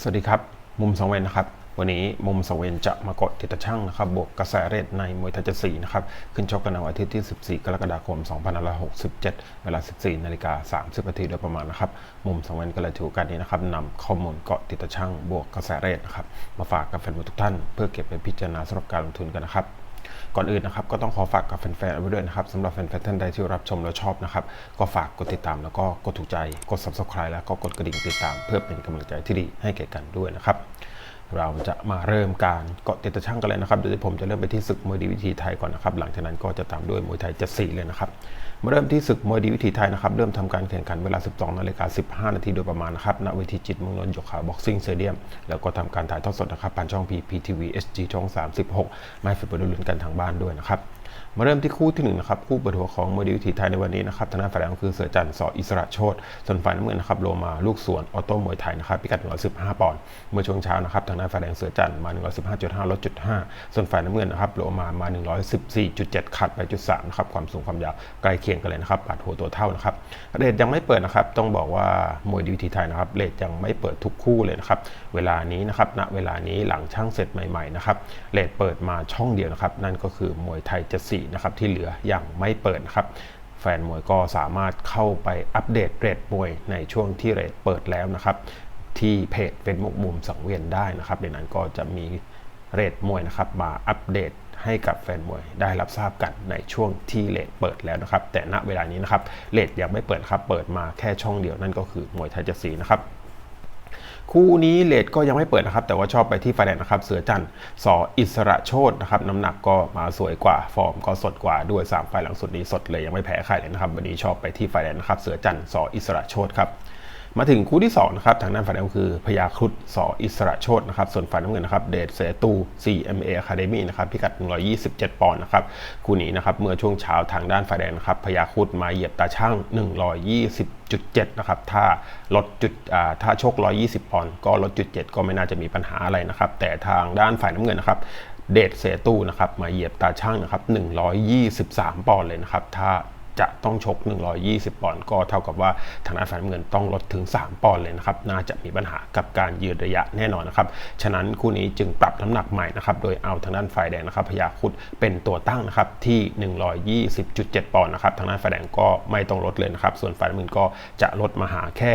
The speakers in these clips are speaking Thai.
สวัสดีครับ มุมสองเวนนะครับ วันนี้มุมสองเวนจะมากดติดตะช่างนะครับ บวกกระแสเรทในมวยไทยเจ็ดสีนะครับ ขึ้นชกกันในวันอาทิตย์ที่ 14 กรกฎาคม 2567 เวลา 14 นาฬิกา 30 นาทีโดยประมาณนะครับ มุมสองเวนก็เลยถือการนี้นะครับนำข้อมูลเกาะติดตะช่างบวกกระแสเรทนะครับ มาฝากกับแฟนมวยทุกท่าน เพื่อเก็บไปพิจารณาสำหรับการลงทุนกันนะครับ ก่อนอื่นนะครับก็ต้องขอฝากกับแฟนๆไว้ด้วยนะครับสำหรับแฟนๆท่านใดที่รับชมแล้วชอบนะครับก็ฝากกดติดตามแล้วก็กดถูกใจกด subscribe แล้วก็กดกระดิ่งติดตาม เพื่อเป็นกำลังใจที่ดีให้แก่กันด้วยนะครับ เราจะมาเริ่มการเกาะติดตะช่างกันเลยนะครับโดยที่ผมจะเริ่มไปที่ศึกมวยดีวิธีไทยก่อนนะครับ หลังจากนั้นก็จะตามด้วยมวยไทยเจ็ดสี่เลยนะครับ มาเริ่มที่ศึกมวยดีวิธีไทยนะครับ เริ่มทำการแข่งขันเวลา 12นาฬิกา15 นาทีโดยประมาณนะครับณเวทีจิตมงคลหยกขาบ็อกซิ่งเซเดียม แล้วก็ทำการถ่ายทอดสดนะครับผ่านช่อง PPTV SG ช่อง 36 ไม่ฝึกไปดูลุ้นกันทางบ้านด้วยนะครับ มาเริ่มที่คู่ที่หนึ่งนะครับคู่เปิดหัวของมวยดีวิถีไทยในวันนี้นะครับทางด้านฝ่ายแดงคือเสือจันทร์สออิสระโชตส่วนฝ่ายน้ำเงินนะครับโลมาลูกสวนออโต้มวยไทยนะครับพิกัด115ปอนด์เมื่อช่วงเช้านะครับทางด้านฝ่ายแดงเสือจันทร์มา 115.5ลดจุด5ส่วนฝ่ายน้ำเงินนะครับโลมามา 114.7ขาดไปจุด3นะครับความสูงความยาวใกล้เคียงกันเลยนะครับปาดหัวตัวเท่านะครับเรทยังไม่เปิดนะครับต้องบอกว่ามวยดีวิถีไทยนะครับเรทยังไม่เปิดทุกคู่เลยนะครับเวลานี้นะครับณเวลานี้หลังช่างเสร็จใหม่ๆนะครับเรทเปิดมาช่องเดียวนะครับนั่นก็คือมวยไทยเจ็ดสี่นะครับที่เหลือยังไม่เปิดครับ แฟนมวยก็สามารถเข้าไปอัปเดตเรทมวยในช่วงที่เรทเปิดแล้วนะครับที่เพจเฟซบุ๊กมุมสังเวียนได้นะครับในนั้นก็จะมีเรทมวยนะครับมาอัปเดตให้กับแฟนมวยได้รับทราบกันในช่วงที่เลทเปิดแล้วนะครับ แต่ณเวลานี้นะครับเลทยังไม่เปิดครับ เปิดมาแค่ช่องเดียวนั่นก็คือมวยไทยเจ็ดสีนะครับ คู่นี้เลทก็ยังไม่เปิดนะครับ แต่ว่าชอบไปที่ไฟแดงนะครับ เสือจันทร์สออิสระโชตนะครับ น้ำหนักก็มาสวยกว่า ฟอร์มก็สดกว่าด้วย 3 ไฟหลังสุดนี้สดเลยยังไม่แพ้ใครเลยนะครับ วันนี้ชอบไปที่ไฟแดงนะครับ เสือจันทร์สออิสระโชตครับ มาถึงคู่ที่2นะครับทางด้านฝ่ายแดงคือพยาครุฑสออิสระโชตนะครับส่วนฝ่ายน้ำเงินนะครับเดชเสตู CMA Academy นะครับพิกัด 127 ปอนด์นะครับคู่นี้นะครับเมื่อช่วงเช้าทางด้านฝ่ายแดงนะครับพยาครุฑมาเหยียบตาช่าง 120.7 นะครับถ้าลดจุดอ่าถ้าชก120 ปอนด์ก็ลดจุด7ก็ไม่น่าจะมีปัญหาอะไรนะครับแต่ทางด้านฝ่ายน้ำเงินนะครับเดชเสตูนะครับมาเหยียบตาช่างนะครับ123 ปอนด์เลยนะครับถ้า จะต้องชก 120 ปอนด์ก็เท่ากับว่าทางด้านฝ่ายน้ำเงินต้องลดถึง 3 ปอนด์เลยนะครับ น่าจะมีปัญหากับการยืนระยะแน่นอนนะครับ ฉะนั้นคู่นี้จึงปรับน้ำหนักใหม่นะครับ โดยเอาทางด้านฝ่ายแดงนะครับพยาคุดเป็นตัวตั้งนะครับที่ 120.7 ปอนด์นะครับ ทางด้านฝ่ายแดงก็ไม่ต้องลดเลยนะครับ ส่วนฝ่ายน้ำเงินก็จะลดมาหาแค่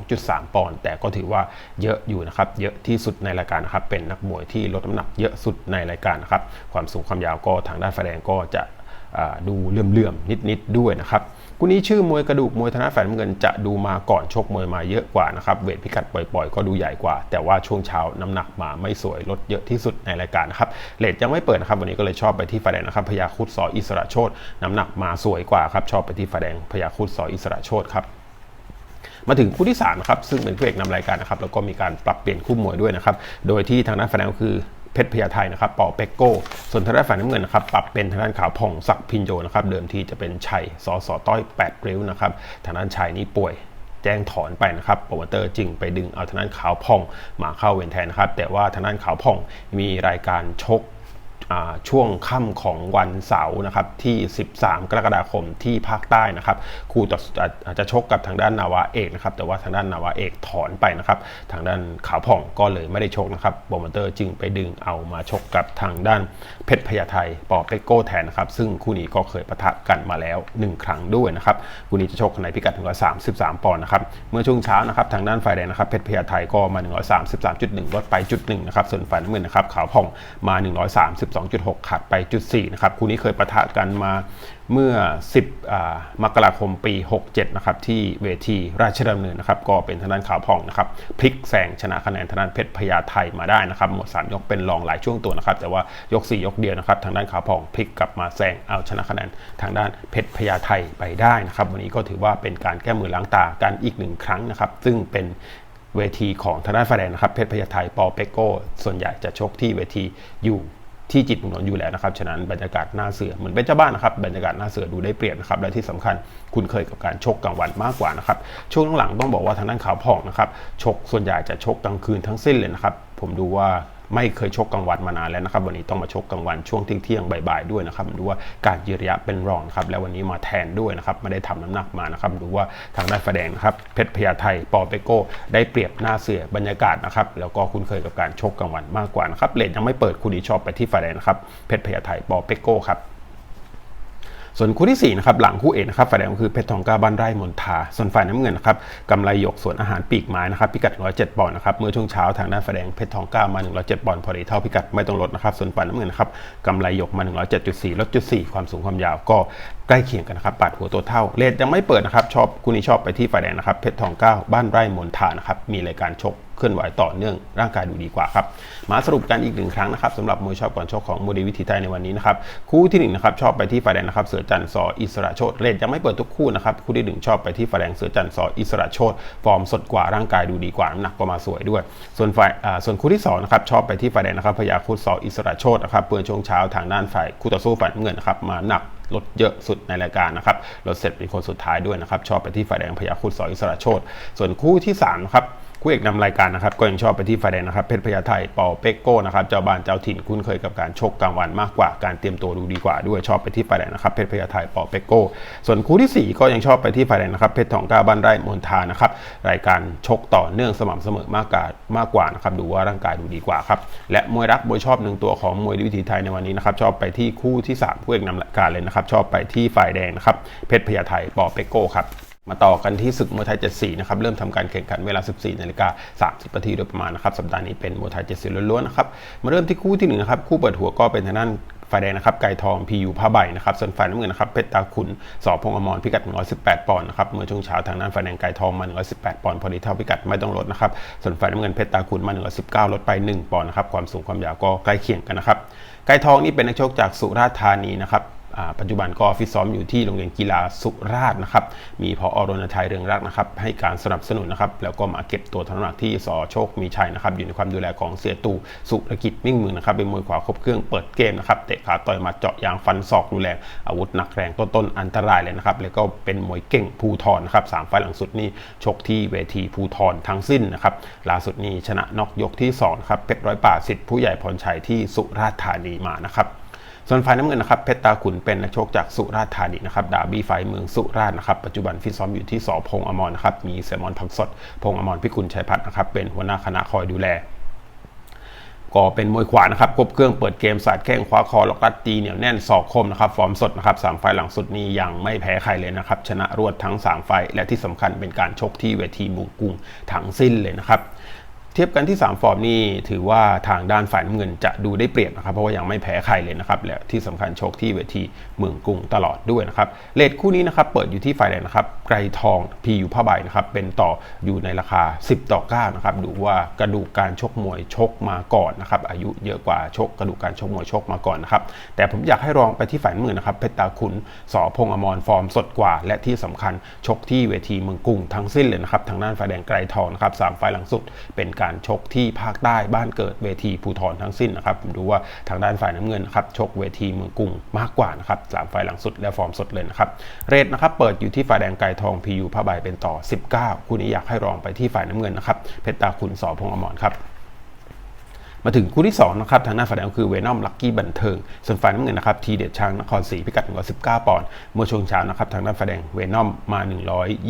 2.3 ปอนด์ แต่ก็ถือว่าเยอะอยู่นะครับ เยอะที่สุดในรายการนะครับ เป็นนักมวยที่ลดน้ำหนักเยอะสุดในรายการนะครับ ความสูงความยาวก็ทางด้านฝ่ายแดงก็จะ ดูเลื่อมๆนิดๆด้วยนะครับคู่นี้ชื่อมวยกระดูกมวยธนาแฝนเงินจะดูมาก่อนชกมวยมาเยอะกว่านะครับเวทพิกัดปล่อยๆ ก็ดูใหญ่กว่า แต่ว่าช่วงเช้าน้ำหนักมาไม่สวยลดเยอะที่สุดในรายการนะครับเลทยังไม่เปิดนะครับวันนี้ก็เลยชอบไปที่ไฟแดงนะครับพยาคุดสออิสระโชตน้ำหนักมาสวยกว่าครับชอบไปที่ไฟแดงพยาคุดสออิสระโชตครับมาถึงคู่ที่3ครับซึ่งเป็นคู่เอกนำรายการนะครับแล้วก็มีการปรับเปลี่ยนคู่มวยด้วยนะครับโดยที่ทางด้านฝ่ายแดงก็คือ เพชรพญาไทนะครับปอเป็กโก้ ส่วนทางด้านฝ่ายน้ำเงินนะครับปรับเป็นทางด้านขาวผ่องศักพินโยนะครับเดิมทีจะเป็นชัยสอสอต้อย8ริ้วนะครับทางด้านชัยนี้ป่วยแจ้งถอนไปนะครับโปรโมเตอร์จึงไปดึงเอาทางด้านขาวผ่องมาเข้าเวนแทนนะครับ แต่ว่าทางด้านขาวผ่องมีรายการชก ช่วงค่ำของวันเสาร์นะครับที่ 13 กรกฎาคมที่ภาคใต้นะครับคู่ต่ออาจจะชกกับทางด้านนาวาเอกนะครับแต่ว่าทางด้านนาวาเอกถอนไปนะครับทางด้านขาวผ่องก็เลยไม่ได้ชกนะครับโปรโมเตอร์จึงไปดึงเอามาชกกับทางด้านเพชรพญาไทยปอเปโก้แทนนะครับซึ่งคู่นี้ก็เคยปะทะกันมาแล้ว 1 ครั้งด้วยนะครับคู่นี้จะชกในพิกัด133 ปอนด์นะครับเมื่อช่วงเช้านะครับทางด้านฝ่ายแดงนะครับเพชรพญาไทยก็มา 133.1ลดไปจุดหนึ่งนะครับส่วนฝ่ายน้ำเงินนะครับขาวผ่องมา 130 2.6 ขาดไปจุด4นะครับคู่นี้เคยประทะกันมาเมื่อ 10 มกราคมปี 67 นะครับ ที่เวทีราชดำเนินนะครับ ก็เป็นทางด้านขาวผ่องนะครับ พลิกแซงชนะคะแนนทางด้านเพชรพญาไทยมาได้นะครับ หมด 3 ยกเป็นรองหลายช่วงตัวนะครับ แต่ว่ายก 4 ยกเดียวนะครับ ทางด้านขาวผ่องพลิกกลับมาแซงเอาชนะคะแนนทางด้านเพชรพญาไทยไปได้นะครับ วันนี้ก็ถือว่าเป็นการแก้มือล้างตากันอีกหนึ่งครั้งนะครับ ซึ่งเป็นเวทีของทางด้านฝ่ายแดงนะครับ เพชรพญาไทยปอเปโก้ส่วนใหญ่จะชกที่เวทีอยู่ ที่จิตเมืองนนอยู่แล้วนะครับฉะนั้นบรรยากาศหน้าเสือเหมือนเป็นเจ้าบ้านนะครับบรรยากาศหน้าเสือดูได้เปรียบนะครับและที่สำคัญคุณเคยกับการชกกลางวันมากกว่านะครับช่วงหลังต้องบอกว่าทางด้านขาวผ่องนะครับชกส่วนใหญ่จะชกกลางคืนทั้งสิ้นเลยนะครับผมดูว่า ไม่เคยชกกลางวันมานานแล้วนะครับ วันนี้ต้องมาชกกลางวันช่วงเที่ยงๆบ่ายๆด้วยนะครับดูว่าการยืนระยะเป็นรองครับแล้ววันนี้มาแทนด้วยนะครับไม่ได้ทำน้ำหนักมานะครับดูว่าทางด้านแสดงนะครับเพชรพญาไทยปอเปโก้ได้เปรียบหน้าเสือบรรยากาศนะครับแล้วก็คุ้นเคยกับการชกกลางวันมากกว่านะครับเลนยังไม่เปิดคุณดีชอบไปที่ฝ่ายแดงนะครับเพชรพญาไทยปอเปโก้ครับ ส่วนคู่ที่4นะครับหลังคู่เอกนะครับฝ่ายแดงคือเพชรทองกาบ้านไร่มนทา ส่วนฝ่ายน้ำเงินนะครับกำไรหยกส่วนอาหารปีกไม้นะครับพิกัด 107 ปอนด์นะครับเมื่อช่วงเช้าทางด้านฝ่ายแดงเพชรทองกามา 107 ปอนด์พอดีเท่าพิกัดไม่ต้องลดนะครับส่วนฝ่ายน้ำเงินนะครับกำไรหยกมา 107.4 ลดจุด4ความสูงความยาวก็ ล้เคียงกันนะครับปาดหัวตัวเท่าเลทยังไม่เปิดนะครับชอบคู่นี้ชอบไปที่ฝ่ายแดงนะครับเพชรทองก้าบ้านไร่มนทานะครับมีรายการชกเคลื่อนไหวต่อเนื่องร่างกายดูดีกว่าครับมาสรุปกันอีกหนึ่งครั้งนะครับสำหรับมวยชอบก่อนชกของโมเดลวิธีไทยในวันนี้นะครับคู่ที่หนึ่งนะครับชอบไปที่ฝ่ายแดงนะครับเสือจันทร์สออิสระโชตเลทยังไม่เปิดทุกคู่นะครับคู่ที่หนึ่งชอบไปที่ฝ่ายแดงเสือจันทร์สออิสระโชตฟอร์มสดกว่าร่างกายดูดีกว่าน้ำหนักก็มาสวยด้วย ส่วนฝ่ายส่วนคู่ที่2นะครับชอบไปที่ฝ่ายแดงนะครับพยาคุดสออิสระโชตนะครับเปิดช่วงเช้าทางด้านฝ่ายคู่ต่อสู้ฝ่ายเงินนะครับมาหนัก ลดเยอะสุดในรายการนะครับลดเสร็จเป็นคนสุดท้ายด้วยนะครับชอบไปที่ฝ่ายแดงพยาคุดสออิสระโชตส่วนคู่ที่3ครับ คู่เอกนำรายการนะครับก็ยังชอบไปที่ฝ่ายแดงนะครับเพชรพญาไทปอเปกโก้นะครับเจ้าบ้านเจ้าถิ่นคุ้นเคยกับการชกกลางวันมากกว่าการเตรียมตัวดูดีกว่าด้วยชอบไปที่ฝ่ายแดงนะครับเพชรพญาไทปอเปกโก้ส่วนคู่ที่ 4 ก็ยังชอบไปที่ฝ่ายแดงนะครับเพชรทองก้าบ้านไร่มนทานะครับรายการชกต่อเนื่องสม่ำเสมอมากกว่ามากกว่านะครับดูว่าร่างกายดูดีกว่าครับและมวยรักมวยชอบหนึ่งตัวของมวยวิถีไทยในวันนี้นะครับชอบไปที่คู่ที่3คู่เอกนำรายการเลยนะครับชอบไปที่ฝ่ายแดงนะครับเพชรพญาไทปอเปกโก้ครับ มาต่อกันที่ศึกมวยไทย74นะครับเริ่มทำการแข่งขันเวลา 14นาฬิกา30นาทีโดยประมาณนะครับสัปดาห์นี้เป็นมวยไทย74ล้วนๆนะครับมาเริ่มที่คู่ที่1นะครับคู่เปิดหัวก็เป็นทางด้านฝ่ายแดงนะครับไก่ทองพียูผ้าใบนะครับส่วนฝ่ายน้ำเงินนะครับเพชรตาขุนสอพงอมรพิกัด 118 ปอนด์นะครับเมื่อช่วงเช้าทางด้านฝ่ายแดงไก่ทองมา 118 ปอนด์พอดีเท่าพิกัดไม่ต้องลดนะครับส่วนฝ่ายน้ำเงินเพชรตาขุนมา 119 ลดไป 1 ปอนด์นะครับความสูงความยาวก็ใกล้เคียงกันนะครับไก่ทองนี่เป็นนักชกจากสุราษฎร์ธานีนะครับ ปัจจุบันก็ฟิตซ้อมอยู่ที่โรงเรียนกีฬาสุราษฎร์นะครับ มีพออรณชัยเรืองรักนะครับ ให้การสนับสนุนนะครับ แล้วก็มาเก็บตัวทน้ำหนักที่สอโชคมีชัยนะครับ อยู่ในความดูแลของเสียตู่สุรกิจมิ่งมือนะครับ เป็นมวยขวาครบเครื่องเปิดเกมนะครับ เตะขาต่อยมาเจาะยางฟันศอกดูแลอาวุธหนักแรงต้นๆอันตรายเลยนะครับ แล้วก็เป็นมวยเก่งภูทรนะครับสามไฟหลังสุดนี่ชกที่เวทีภูทรทั้งสิ้นนะครับล่าสุดนี้ชนะนอกยกที่2ครับเพชรร้อยป่าสิทธิ์ผู้ใหญ่พรชัยที่สุราษฎร์ธานีมานะครับ ส่วนฝ่ายน้ำเงินนะครับเพชรตาขุนเป็นนักชกจากสุราษฎร์ธานีนะครับดาบี้ไฟเมืองสุราษฎร์นะครับปัจจุบันฟิตซ้อมอยู่ที่สอพงอมรนะครับมีเซมอนพักสด พงอมรพิกุลชัยพัฒน์นะครับเป็นหัวหน้าคณะคอยดูแลก็เป็นมวยขวานะครับครบเครื่องเปิดเกมสาดแข้งคว้าคอล็อกลัดตีเหนียวแน่นศอกคมนะครับฟอร์มสดนะครับสามไฟหลังสุดนี้ยังไม่แพ้ใครเลยนะครับชนะรวดทั้ง 3 ไฟและที่สำคัญเป็นการชกที่เวทีมุงกุงทั้งสิ้นเลยนะครับ เทียบกันที่ 3 ฟอร์มนี่ถือว่าทางด้านฝ่ายน้ำเงินจะดูได้เปรียบนะครับ เพราะว่ายังไม่แพ้ใครเลยนะครับ และที่สำคัญโชคที่เวทีเมืองกรุงตลอดด้วยนะครับเลทคู่นี้นะครับเปิดอยู่ที่ฝ่ายแดงนะครับไกรทองพีอยู่ผ้าใบนะครับเป็นต่ออยู่ในราคา 10 ต่อ9นะครับดูว่ากระดูกการชกมวยชกมาก่อนนะครับอายุเยอะกว่าชกกระดูกการชกมวยชกมาก่อนนะครับแต่ผมอยากให้ลองไปที่ฝ่ายน้ำเงินนะครับเพชรตาขุนสอพงอมรฟอร์มสดกว่า และที่สำคัญชกที่เวทีเมืองกรุงทั้งสิ้นเลยนะครับทางด้านฝ่ายแดงไกรทองนะครับสามไฟหลังสุดเป็นการชกที่ภาคใต้บ้านเกิดเวทีภูทรทั้งสิ้นนะครับผมดูว่าทางด้านฝ่ายน้ำเงินนะครับชกเวทีเมืองกรุงมากกว่านะครับสามฝ่ายหลังสุดและฟอร์มสดเลยนะครับเรทนะครับเปิดอยู่ที่ฝ่ายแดงไก่ทองพียูผ้าใบเป็นต่อ 19 คู่นี้อยากให้รองไปที่ฝ่ายน้ำเงินนะครับเพชรตาคุณสอพงอมรครับ มาถึงคู่ที่2นะครับทางหน้าฝ่ายแดงคือเวนอมลักกี้บันเทิง ส่วนฝ่ายน้ำเงินนะครับทีเด็ดช้างนครศรีพิกัด119ปอนด์เมื่อช่วงเช้านะครับทางด้านฝ่ายแดงเวนอมมา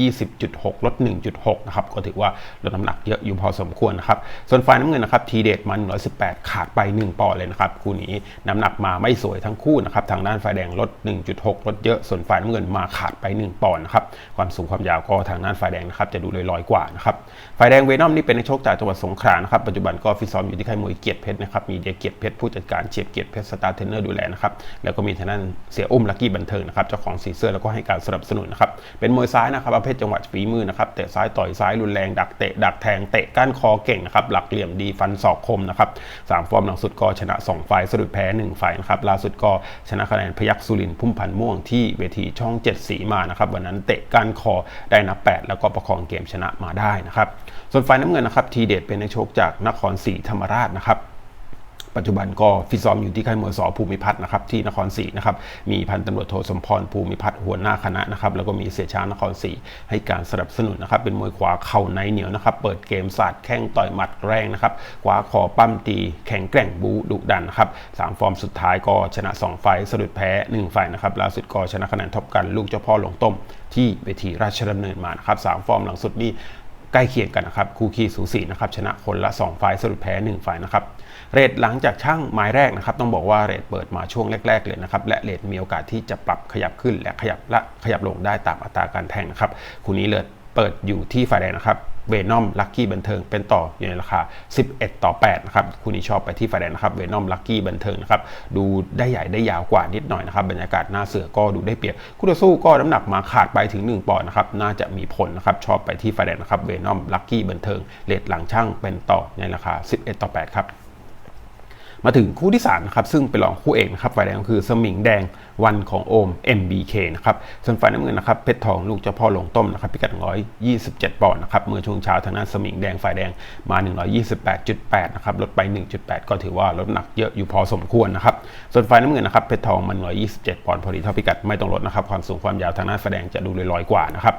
120.6 ลด 1.6 นะครับก็ถือว่าลดน้ำหนักเยอะอยู่พอสมควรนะครับส่วนฝ่ายน้ำเงินนะครับทีเด็ดมา118 ขาดไป 1 ปอนด์เลยนะครับคู่นี้น้ำหนักมาไม่สวยทั้งคู่นะครับทางด้านฝ่ายแดงลด 1.6 ลดเยอะส่วนฝ่ายน้ำเงินมาขาดไป 1 ปอนด์นะครับความสูงความยาวก็ทางด้านฝ่ายแดงนะครับจะดูลอยๆกว่านะครับฝ่ายแดงเวนอมนี่เป็นนักชกจากจังหวัดสงขลานะครับปัจจุบันก็ฟิตซ้อมอยู่ที่ค่ายมวยเกียรติเพชรนะครับ มีเดียเกียรติเพชรผู้จัดการเฉียบเกียรติเพชรสตาร์เทนเนอร์ดูแลนะครับ แล้วก็มีทางด้านเสียอุ้มลักกี้บันเทิงนะครับ เจ้าของสีเสื้อแล้วก็ให้การสนับสนุนนะครับ เป็นมวยซ้ายนะครับประเภทจังหวะฝีมือนะครับ เตะซ้ายต่อยซ้ายรุนแรง ดักเตะดักแทง เตะก้านคอเก่งนะครับ หลักเหลี่ยมดีฟันศอกคมนะครับสามฟอร์มหลังสุดก็ชนะ2ไฟสะดุดแพ้1ไฟนะครับ ล่าสุดก็ชนะคะแนนพยักสุรินพุ่มพันธ์ม่วงที่เวทีช่อง7สีมานะครับ วันนั้นเตะก้านคอได้นับ 8 แล้วก็ประคองเกมชนะมาได้นะครับ ส่วนไฟน้ำเงินนะครับทีเด็ดเป็นนักชกจากนครศรีธรรมราชนะครับปัจจุบันก็ฟิตซ้อมอยู่ที่ค่ายมวยสอภูมิพัฒน์นะครับที่นครศรีนะครับมีพันตำรวจโทสมพรภูมิพัฒน์หัวหน้าคณะนะครับแล้วก็มีเสียช้างนครศรีให้การสนับสนุนนะครับเป็นมวยขวาเข่าในเหนียวนะครับเปิดเกมศาสตร์แข้งต่อยหมัดแรงนะครับขวาคอปั้มตีแข็งแกร่งบูดุดันนะครับสามฟอร์มสุดท้ายก็ชนะ 2 ไฟสะดุดแพ้ 1 ไฟนะครับล่าสุดก็ชนะคะแนนทบกันลูกเจ้าพ่อหลงต้มที่เวทีราชดำเนินมานะครับสามฟอร์มหลังสุดนี่ ใกล้เคียงกันนะครับคู่ขี้สูสีนะครับชนะคนละ 2 ฝ่ายสรุปแพ้ 1 ฝ่ายนะครับเรทหลังจากช่างไม้แรกนะครับ ต้องบอกว่าเรทเปิดมาช่วงแรก ๆ เลยนะครับและเรทมีโอกาสที่จะปรับขยับขึ้นและขยับและขยับลงได้ตามอัตราการแทงนะครับคู่นี้เรทเปิดอยู่ที่ฝ่ายแดงนะครับ เวนอมลัคกี้บันเทิงเป็นต่ออยู่ในราคา 11 ต่อ 8 นะครับคุณนี้ชอบไปที่ฝ่ายแดงนะครับเวนอมลัคกี้บันเทิงนะครับ ดูได้ใหญ่ได้ยาวกว่านิดหน่อยนะครับ บรรยากาศหน้าเสือก็ดูได้เปรียบ คู่ต่อสู้ก็น้ำหนักมาขาดไปถึง 1 ปอนด์นะครับ น่าจะมีผลนะครับ ชอบไปที่ฝ่ายแดงนะครับเวนอมลัคกี้บันเทิงเลทหลังช่างเป็นต่อในราคา 11 ต่อ 8 ครับ มาถึงคู่ที่3นะครับซึ่งเป็นรองคู่เอกนะครับฝ่ายแดงก็คือสมิงแดงวันของโอม MBK นะครับส่วนฝ่ายน้ำเงินนะครับเพชรทองลูกเจ้าพ่อลงต้มนะครับพิกัด 127 ปอนด์นะครับเมื่อช่วงเช้าทางด้านสมิงแดงฝ่ายแดงมา 128.8 นะครับลดไป 1.8 ก็ถือว่าลดหนักเยอะอยู่พอสมควรนะครับส่วนฝ่ายน้ำเงินนะครับเพชรทองมัน 127 ปอนด์พอดีเท่าพิกัดไม่ต้องลดนะครับความสูงความยาวทางด้านฝ่ายแดงจะดูลอยๆกว่านะครับ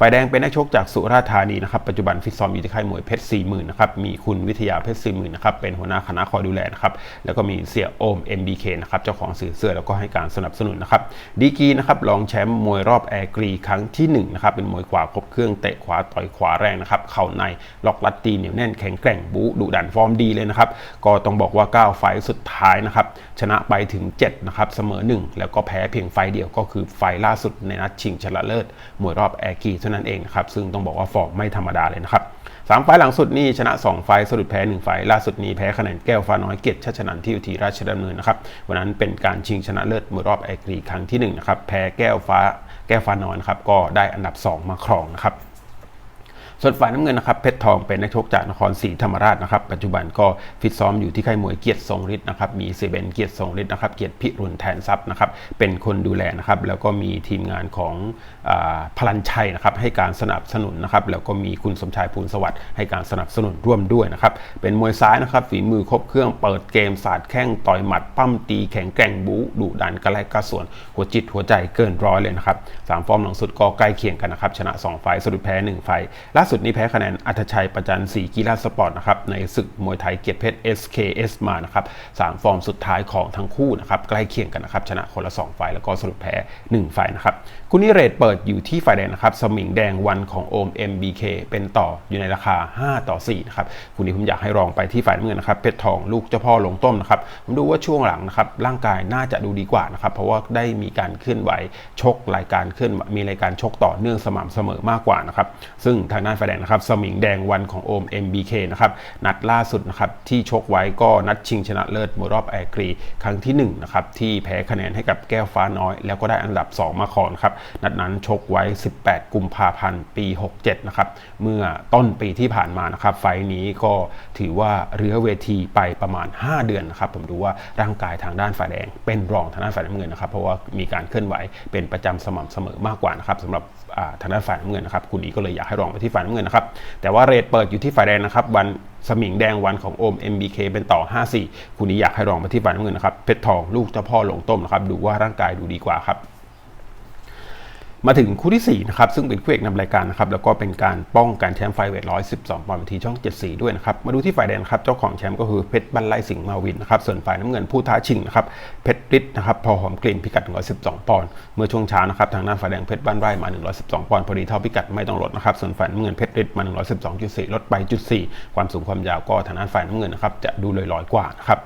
ฝ่ายแดงเป็นนักชกจากสุราษฎร์ธานีนะครับปัจจุบันฟิตซ้อมอยู่ที่ค่ายมวยเพชรสี่หมื่นนะครับมีคุณวิทยาเพชรสี่หมื่นนะครับเป็นหัวหน้าคณะคอยดูแลนะครับแล้วก็มีเสียโอม MBK นะครับเจ้าของสื่อเสื้อแล้วก็ให้การสนับสนุนนะครับดีกีนะครับรองแชมป์มวยรอบแอร์กรีครั้งที่1นะครับเป็นมวยขวาครบเครื่องเตะขวาต่อยขวาแรงนะครับเข่าในล็อกลัดตีเหนียวแน่นแข็งแกร่งบูดุดันฟอร์มดีเลยนะครับก็ต้องบอกว่า 9 ไฟสุดท้ายนะครับชนะไปถึง7นะครับเสมอ 1 แล้วก็แพ้เพียงไฟเดียวก็คือไฟล่าสุดในนัดชิงชนะเลิศมวยรอบแอร์กรีท่านั้นเองนะครับซึ่งต้องบอกว่าฟอร์มไม่ธรรมดาเลยนะครับสามไฟล์หลังสุดนี่ชนะ 2 ไฟล์สะดุดแพ้ 1 ไฟล์ล่าสุดนี้แพ้คะแนนแก้วฟ้าน้อยเกียรติชัชนันที่อยู่ที่ราชดำเนินนะครับวันนั้นเป็นการชิงชนะเลิศมือรอบแอกรีครั้งที่1นะครับแพ้แก้วฟ้าแก้วฟ้าน้อยนะครับก็ได้อันดับ 2 มาครองนะครับ ส่วนฝ่ายน้ำเงินนะครับเพชรทองเป็นนักชกจากนครศรีธรรมราชนะครับปัจจุบันก็ฟิตซ้อมอยู่ที่ค่ายมวยเกียรติทรงฤทธิ์นะครับมีเซเบนเกียรติทรงฤทธิ์นะครับเกียรติพิรุณแทนทรัพย์นะครับเป็นคนดูแลนะครับแล้วก็มีทีมงานของอพลันชัยนะครับให้การสนับสนุนนะครับแล้วก็มีคุณสมชายภูลสวัสดิ์ให้การสนับสนุนร่วมด้วยนะครับเป็นมวยซ้ายนะครับฝีมือครบเครื่องเปิดเกมศาสตร์แข้งต่อยหมัดปั้มตีแข็งแกร่งบูดุดันกระแลกกระสวน หัวจิตหัวใจเกินร้อยเลยนะครับสามฟอร์มหลังสุดก็ใกล้เคียงกันนะครับชนะ2ไฟล์สะดุดแพ้1ไฟล์ล่าสุดนี้แพ้คะแนนอัธชัยประจันศรีกีฬาสปอร์ตนะครับในศึกมวยไทยเกียรติเพชร SKS มานะครับสามฟอร์มสุดท้ายของทั้งคู่นะครับใกล้เคียงกันนะครับชนะคนละ2ไฟล์แล้วก็สรุปแพ้1ไฟล์นะครับคู่นี้เรทเปิดอยู่ที่ฝ่ายแดงนะครับสมิงแดงวันของโอม MBK เป็นต่ออยู่ในราคา 5 ต่อ4นะครับคู่นี้ผมอยากให้ลองไปที่ฝ่ายน้ำเงินนะครับเพชรทองลูกเจ้าพ่อลงต้มนะครับผมดูว่าช่วงหลังนะครับร่างกายน่าจะดูดีกว่านะครับเพราะว่าได้มีการเคลื่อนไหวชกรายการเคลื่อนมีรายการชกต่อเนื่องสม่ำเสมอมากกว่านะครับซึ่งทางด้านฝ่ายแดงนะครับสมิงแดงวันของโอม MBK นะครับนัดล่าสุดนะครับที่ชกไว้ก็นัดชิงชนะเลิศมวยรอบแอร์กรี ครั้งที่1นะครับที่แพ้คะแนนให้กับแก้วฟ้าน้อย แล้วก็ได้อันดับ 2 มาครองครับนัดนั้นชกไว้ 18 กุมภาพันธ์ปี 67นะครับเมื่อต้นปีที่ผ่านมานะครับไฟนี้ก็ถือว่าเรือเวทีไปประมาณ 5 เดือนนะครับผมดูว่าร่างกายทางด้านฝ่ายแดง เป็นรองทางด้านฝ่ายน้ำเงินนะครับเพราะว่ามีการเคลื่อนไหวเป็นประจำสม่ำเสมอมากกว่านะครับสำหรับทางด้านฝ่ายน้ำเงินนะครับคุณอีก็เลยอยากให้ลองไปที่ฝ่ายน้ำเงินนะครับ แต่ว่าเรทเปิดอยู่ที่ฝ่ายแดงนะครับ วันสมิงแดงวันของโอม MBK เป็นต่อ 5-4คุณนี้อยากให้ลองไปที่ฝ่ายน้ำเงินนะครับ เพชรทองลูกเจ้าพ่อลงต้มนะครับ ดูว่าร่างกายดูดีกว่าครับ มาถึงคู่ที่4นะครับซึ่งเป็นคู่เอกนำรายการนะครับแล้วก็เป็นการป้องกันแชมป์ไฟเวท112ปอนด์ทีช่อง 74 ด้วยนะครับมาดูที่ฝ่ายแดงครับเจ้าของแชมป์ก็คือเพชรบรรลัยสิงห์มาวินนะครับส่วนฝ่ายน้ำเงินผู้ท้าชิงนะครับเพชรฤทธิ์นะครับพอหอมกลิ่นพิกัด 112 ปอนด์เมื่อช่วงเช้านะครับทางด้านฝ่ายแดงเพชรบ้านไร่มา 112 ปอนด์พอดีเท่าพิกัดไม่ต้องลดนะครับส่วนฝ่ายน้ำเงินเพชรฤทธิ์มา 112.4 ลดไปจุด4ความสูงความยาวก็ทางด้านฝ่ายน้ำเงินนะครับจะดูลอยๆกว่านะครับ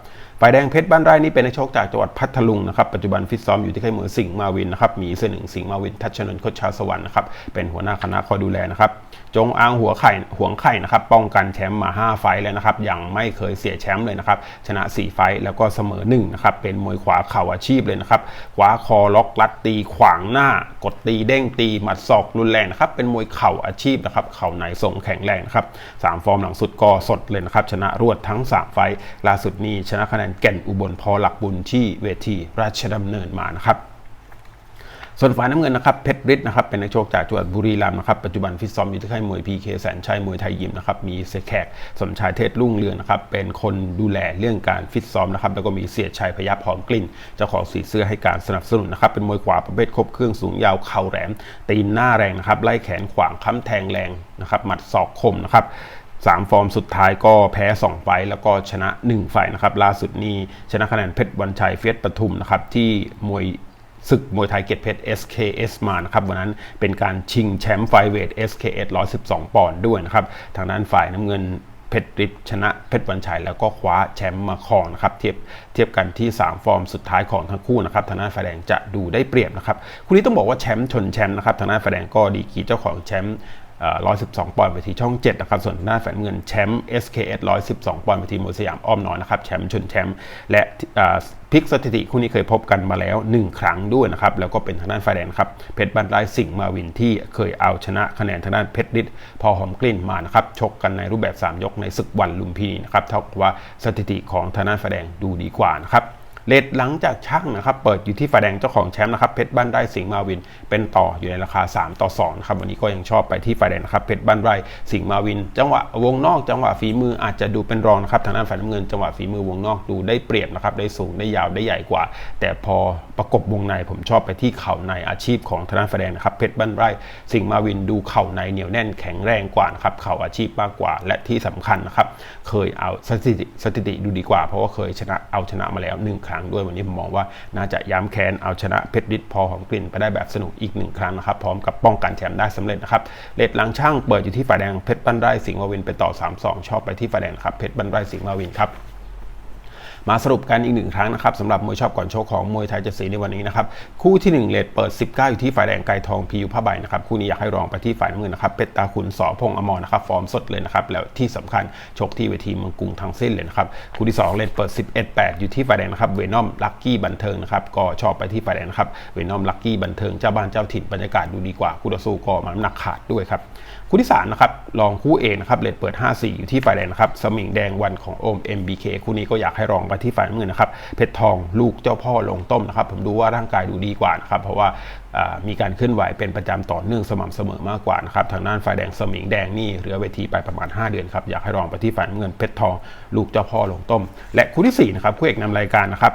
ฝ่ายแดงเพชรบ้านไร่นี่เป็นนักชกจากจังหวัดพัทลุงนะครับปัจจุบันฟิตซ้อมอยู่ที่ค่ายมวยสิงห์มาวินนะครับมีเสื้อหนึ่งสิงห์มาวินทัชนนท์โคชชาสวรรค์นะครับเป็นหัวหน้าคณะคอยดูแลนะครับ จงอางหัวไข่ห่วงไข่นะครับป้องกันแชมป์มา 5 ไฟแล้วนะครับยังไม่เคยเสียแชมป์เลยนะครับชนะ 4 ไฟแล้วก็เสมอ1นะครับเป็นมวยขวาเข่าอาชีพเลยนะครับขวาคอล็อกลัดตีขวางหน้ากดตีเด้งตีหมัดศอกรุนแรงนะครับเป็นมวยเข่าอาชีพนะครับเข่าในทรงแข็งแรงนะครับสามฟอร์มหลังสุดก็สดเลยนะครับชนะรวดทั้ง 3 ไฟล่าสุดนี้ชนะคะแนนแก่นอุบลพอหลักบุญที่เวทีราชดำเนินมานะครับ ส่วนฝ่ายน้ำเงินนะครับเพชรฤทธิ์นะครับเป็นนักโชคจากจังหวัดบุรีรัมย์นะครับปัจจุบันฟิตซ้อมอยู่ที่ค่ายมวยพีเคแสนชัยมวยไทยยิมนะครับมีเสแขกสมชายเทศรุ่งเรืองนะครับเป็นคนดูแลเรื่องการฟิตซ้อมนะครับแล้วก็มีเสียชัยพยับหอมกลิ่น เจ้าของสีเสื้อให้การสนับสนุนนะครับเป็นมวยขวาประเภทครบเครื่องสูงยาวเข่าแหลมตีนหน้าแรงนะครับไล่แขนขวางค้ำแทงแรงนะครับหมัดศอกคมนะครับสามฟอร์มสุดท้ายก็แพ้ 2 ไฟแล้วก็ชนะ 1 ไฟนะครับล่าสุดนี้ชนะคะแนนเพชรวันชัยเฟียสปทุมนะครับที่มวย ศึกมวยไทยเกตเพชร SKS มานะครับวันนั้นเป็นการชิงแชมป์ไฟเวท SKS 112 ปอนด์ด้วยนะครับ ทางด้านฝ่ายน้ำเงินเพชรฤทธิ์ชนะเพชรวันชัยแล้วก็คว้าแชมป์มาครองนะครับเทียบเทียบกันที่ 3 ฟอร์มสุดท้ายของทั้งคู่นะครับทางด้านฝ่ายแดงจะดูได้เปรียบนะครับคู่นี้ต้องบอกว่าแชมป์ชนแชมป์นะครับทางด้านฝ่ายแดงก็ดีกีเจ้าของแชมป์ 112 ปอนด์ไปที่ช่อง 7 นะครับ ส่วนหน้าแฝนเงินแชมป์ SKS 112 ปอนด์ไปที่มวยสยามอ้อมน้อยนะครับ แชมป์ชนแชมป์และพลิกสถิติคู่นี้เคยพบกันมาแล้ว 1 ครั้งด้วยนะครับ แล้วก็เป็นทางด้านไฟแดงครับ เพชรบันไดสิงห์มาวินที่เคยเอาชนะคะแนนทางด้านเพชรดิษพอหอมกลิ่นมานะครับ ชกกันในรูปแบบ 3 ยกในศึกวันลุมพินีนะครับเท่ากับว่าสถิติของทางด้านไฟแดงดูดีกว่านะครับ เลทหลังจากช่างนะครับ เปิดอยู่ที่ฝ่ายแดงเจ้าของแชมป์นะครับเพชรบ้านไร่สิงห์มาวิน เป็นต่ออยู่ในราคา 3 ต่อ2นะครับวันนี้ก็ยังชอบไปที่ฝ่ายแดงนะครับเพชรบ้านไร่สิงห์มาวิน จังหวะวงนอกจังหวะฝีมืออาจจะดูเป็นรองนะครับทางด้านฝ่ายน้ำเงินจังหวะฝีมือวงนอกดูได้เปรียบนะครับได้สูงได้ยาวได้ใหญ่กว่า แต่พอประกบวงในผมชอบไปที่เข่าในอาชีพของทางด้านฝ่ายแดงนะครับเพชรบ้านไร่สิงห์มาวินดูเข่าในเหนียวแน่นแข็งแรงกว่านะครับเข่าอาชีพมากกว่า และที่สำคัญนะครับเคยเอาสถิติสถิติดูดีกว่า เพราะว่าเคยชนะเอาชนะมาแล้วหนึ่งครั้งด้วยวันนี้ผมมองว่าน่าจะย้ำแค้นเอาชนะเพชรดิษพอของกลิ่นไปได้แบบสนุกอีกหนึ่งครั้งนะครับพร้อมกับป้องกันแชมป์ได้สำเร็จนะครับเลดหลังช่างเปิดอยู่ที่ฝ่ายแดงเพชรบันไดสิงห์มาวินไปต่อ 3-2 ชอบไปที่ฝ่ายแดงครับเพชรบันไดสิงห์มาวินครับ มาสรุปกันอีกหนึ่งครั้งนะครับสำหรับมวยชอบก่อนโชคของมวยไทยเจ็ดสีในวันนี้นะครับคู่ที่ 1เลดเปิด 19 อยู่ที่ฝ่ายแดงไก่ทองพียูผ้าใบนะครับคู่นี้อยากให้รองไปที่ฝ่ายน้ำเงินนะครับเป็ดตาคุณสอพงอมรนะครับฟอร์มสดเลยนะครับแล้วที่สำคัญชกที่เวทีเมืองกรุงทั้งสิ้นเลยนะครับคู่ที่ 2เลดเปิด 11 8 อยู่ที่ฝ่ายแดงนะครับเวนอมลักกี้บันเทิงนะครับก็ชอบไปที่ฝ่ายแดงนะครับเวนอมลักกี้บันเทิงเจ้าบ้านเจ้าถิ่นบรรยากาศดูดีกว่าคู่ต่อสู้ก็มาน้ำหนักขาดด้วยครับ คู่ที่3นะครับรองคู่เอกนะครับเลดเปิด 5-4 อยู่ที่ฝ่ายแดงนะครับสมิงแดงวันของโอม MBK คู่นี้ก็อยากให้รองไปที่ฝ่ายน้ำเงินนะครับเพชรทองลูกเจ้าพ่อลงต้มนะครับผมดูว่าร่างกายดูดีกว่านะครับเพราะว่ามีการเคลื่อนไหวเป็นประจำต่อเนื่องสม่ำเสมอมากกว่านะครับทางด้านฝ่ายแดงสมิงแดงนี่เหลือเวทีไปประมาณ 5 เดือนครับอยากให้รองไปที่ฝ่ายน้ำเงินเพชรทองลูกเจ้าพ่อลงต้ม และคู่ที่4นะครับคู่เอกนำรายการนะครับ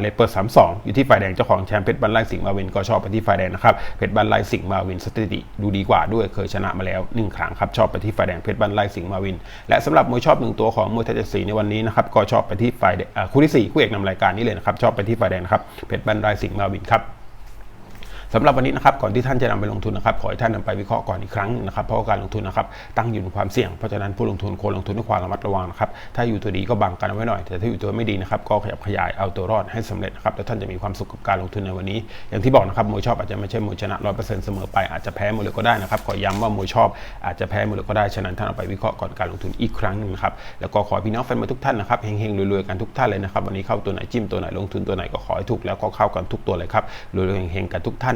เลเปิดสามสองอยู่ที่ฝ่ายแดงเจ้าของแชมป์เพชรบันไลสิงห์มาวินก็ชอบไปที่ฝ่ายแดงนะครับเพชรบันไลสิงห์มาวินสถิติดูดีกว่าด้วยเคยชนะมาแล้ว1ครั้งครับชอบไปที่ฝ่ายแดงเพชรบันไลสิงห์มาวิน และสำหรับมวยชอบหนึ่งตัวของมวยไทยเจ็ดสีในวันนี้นะครับก็ชอบไปที่ฝ่ายคู่ที่สี่คู่เอกนำรายการนี้เลยนะครับชอบไปที่ฝ่ายแดงครับเพชรบันไลสิงห์มาวินครับ สำหรับวันนี้นะครับก่อนที่ท่านจะนำไปลงทุนนะครับขอให้ท่านนำไปวิเคราะห์ก่อนอีกครั้งนะครับเพราะการลงทุนนะครับตั้งอยู่ในความเสี่ยงเพราะฉะนั้นผู้ลงทุนควรลงทุนด้วยความระมัดระวังนะครับถ้าอยู่ตัวดีก็บังกันไว้หน่อย แต่ถ้าอยู่ตัวไม่ดีนะครับก็ขยับขยายเอาตัวรอดให้สำเร็จนะครับแล้วท่านจะมีความสุขกับการลงทุนในวันนี้ อย่างที่บอกนะครับมวยชอบอาจจะไม่ใช่มวยชนะร้อยเปอร์เซ็นต์เสมอไปอาจจะแพ้มวยเลยก็ได้นะครับขอย้ำว่ามวยชอบอาจจะแพ้มวยเลยก็ได้ฉะนั้นท่านเอาไปวิเคราะห์ก่อนการลงทุนอีกครั้งนึงครับแล้วก็ขอพี่น้องแฟนมวยทุกท่านนะครับเฮงๆรวยๆกันทุกท่านเลยนะครับวันนี้เข้าตัวไหนจิ้มตัวไหนลงทุนตัวไหนก็ขอให้ถูกแล้วก็เข้ากันทุกตัวเลยครับรวยๆเฮงๆกันทุกท่าน